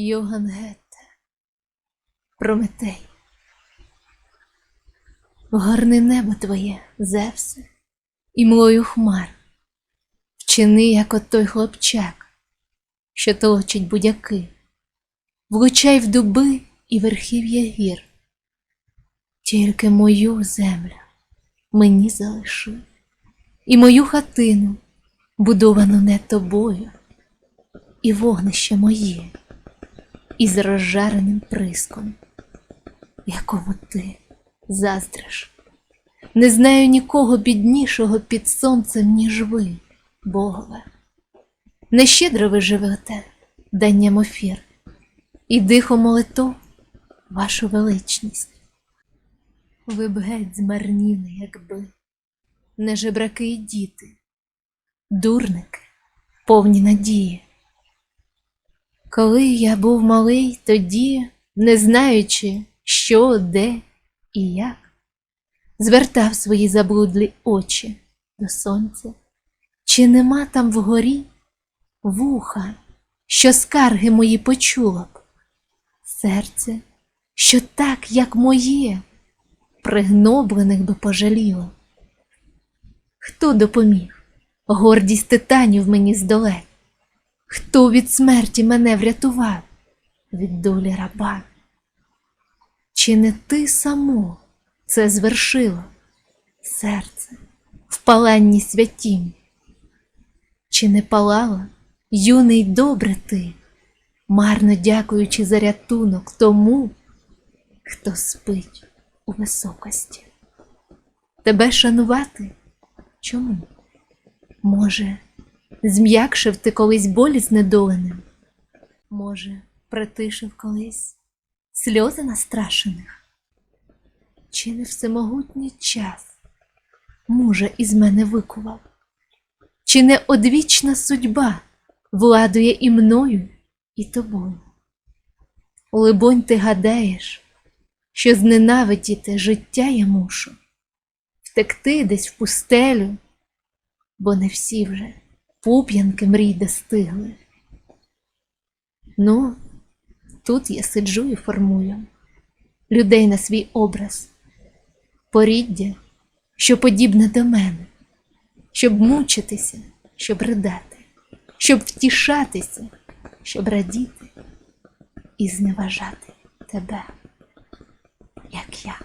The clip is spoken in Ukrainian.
Йоган Гетте, Прометей. Гарне небо твоє, Зевсе, і млою хмар. Вчини, як от той хлопчак, що толочить будяки, влучай в дуби і верхів'я гір. Тільки мою землю мені залиши, і мою хатину, будовану не тобою, і вогнище моє, із розжареним приском, якому ти заздриш. Не знаю нікого біднішого під сонцем, ніж ви, Богове. Нещедро ви живете данням офір, і дихом молитов вашу величність. Ви б геть змарніли, якби не жебраки й діти, дурники, повні надії. Коли я був малий, тоді, не знаючи, що, де і як, звертав свої заблудлі очі до сонця, чи нема там вгорі вуха, що скарги мої почуло б, серце, що так, як моє, пригноблених би пожаліло. Хто допоміг гордість титанів мені здолеть? Хто від смерті мене врятував від долі раба? Чи не ти само це звершило, серце в паланні святім? Чи не палала, юний добре ти, марно дякуючи за рятунок тому, хто спить у високості? Тебе шанувати? Чому? Може, зм'якшив ти колись болі знедоленим? Може, притишив колись сльози настрашених? Чи не всемогутній час мужа із мене викував? Чи не одвічна судьба владує і мною, і тобою? Либонь, ти гадаєш, що зненавидіти життя я мушу, втекти десь в пустелю, бо не всі вже пуп'янки мрій достигли. Ну, тут я сиджу і формую людей на свій образ, поріддя, що подібне до мене, щоб мучитися, щоб ридати, щоб втішатися, щоб радіти і зневажати тебе, як я.